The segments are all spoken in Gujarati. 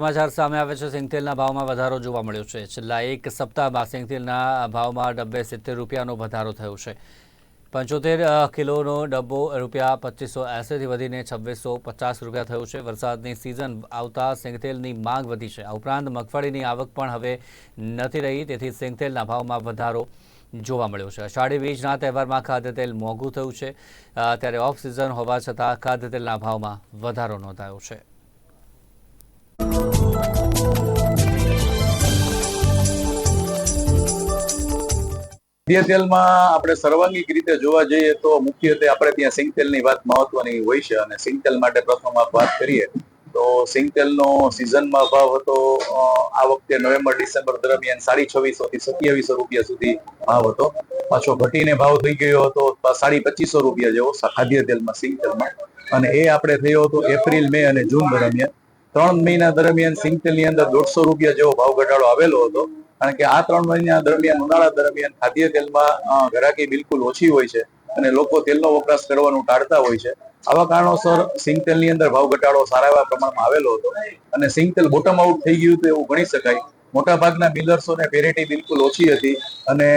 સમાચાર સામે આવે છે. સિંગતેલના ભાવમાં વધારો જોવા મળ્યો છે. છેલ્લા એક સપ્તાહમાં સિંગતેલના ભાવમાં ડબ્બે સિત્તેર રૂપિયાનો વધારો થયો છે. પંચોતેર કિલોનો ડબ્બો રૂપિયા પચીસો એંસીથી વધીને છવ્વીસો પચાસ રૂપિયા થયો છે. વરસાદની સિઝન આવતા સિંગતેલની માંગ વધી છે. આ ઉપરાંત મગફળીની આવક પણ હવે નથી રહી, તેથી સિંગતેલના ભાવમાં વધારો જોવા મળ્યો છે. અષાઢી બીજના તહેવારમાં ખાદ્યતેલ મોંઘું થયું છે. ત્યારે ઓફ સિઝન હોવા છતાં ખાદ્યતેલના ભાવમાં વધારો નોંધાયો છે. તેલમાં આપણે સર્વાંગિક રીતે જોવા જઈએ તો મુખ્યત્વે આપણે ત્યાં સિંગતેલની વાત મહત્વની હોય છે અને સિંગતેલ માટે પ્રથમ વાત કરીએ તો સિંગતેલનો સિઝનમાં ભાવ હતો આ વખતે નવેમ્બર, ડિસેમ્બર દરમિયાન સાડી છવ્વીસો થી સત્યાવીસો રૂપિયા સુધી ભાવ હતો. પાછો ઘટીને ભાવ થઈ ગયો હતો સાડી પચીસો રૂપિયા જેવો ખાદ્ય તેલમાં સિંગતેલમાં. અને એ આપણે થયો હતો એપ્રિલ, મે અને જૂન દરમિયાન. ત્રણ મહિના દરમિયાન સિંગતેલની અંદર દોઢસો રૂપિયા જેવો ભાવ ઘટાડો આવેલો હતો. કારણ કે આ ત્રણ મહિના દરમિયાન, ઉનાળા દરમિયાન ખાદ્ય તેલમાં ઘરાકી બિલકુલ ઓછી હોય છે અને લોકો તેલનો વપરાશ કરવાનું ટાળતા હોય છે. આવા કારણોસર સિંગતેલની અંદર ભાવ ઘટાડો સારા એવા પ્રમાણમાં આવેલો હતો અને સિંગતેલ બોટમ આઉટ થઈ ગયું તો એવું ગણી શકાય. મોટા બિલર્સોને પેરેટી બિલકુલ ઓછી હતી અને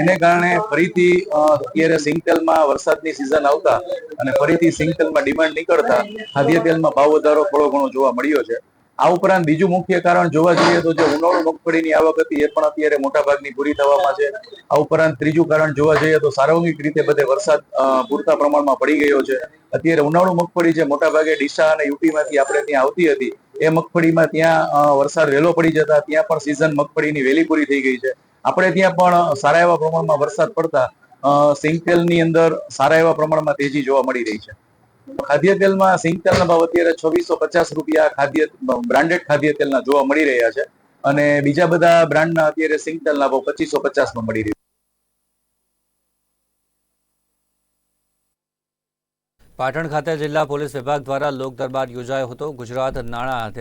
એને કારણે ફરીથી અત્યારે સિંગ તેલમાં વરસાદની સિઝન આવતા અને ફરીથી સિંગતેલમાં ડિમાન્ડ નીકળતા, ખાદ્ય તેલમાં ભાવ વધારો થોડો ઘણો જોવા મળ્યો છે. આ ઉપરાંત બીજું મુખ્ય કારણ જોવા જઈએ તો જે ઉનાળુ મગફળીની આવક હતી એ પણ અત્યારે મોટા ભાગની પૂરી થવામાં છે. આ ઉપરાંત ત્રીજું કારણ જોવા જઈએ તો સાર્વજનિક રીતે બધે વરસાદ પૂરતા પ્રમાણમાં પડી ગયો છે. અત્યારે ઉનાળુ મગફળી જે મોટા ભાગે ડીસા અને યુપીમાંથી આપણે ત્યાં આવતી હતી, એ મગફળીમાં ત્યાં વરસાદ વહેલો પડી જતા ત્યાં પણ સિઝન મગફળીની વહેલી પૂરી થઈ ગઈ છે. આપણે ત્યાં પણ સારા એવા પ્રમાણમાં વરસાદ પડતા સિંગતેલની અંદર સારા એવા પ્રમાણમાં તેજી જોવા મળી રહી છે. ખાદ્ય તેલમાં સિંગ તેલના ભાવ અત્યારે છવ્વીસો પચાસ રૂપિયા ખાદ્ય, બ્રાન્ડેડ ખાદ્ય તેલના જોવા મળી રહ્યા છે. અને બીજા બધા બ્રાન્ડના અત્યારે સિંગ તેલના ભાવ પચીસો પચાસમાં મળી રહ્યા પાટણ ખાતે જિલ્લા પોલીસ વિભાગ દ્વારા લોક દરબાર યોજાયો હતો. ગુજરાત નાણાં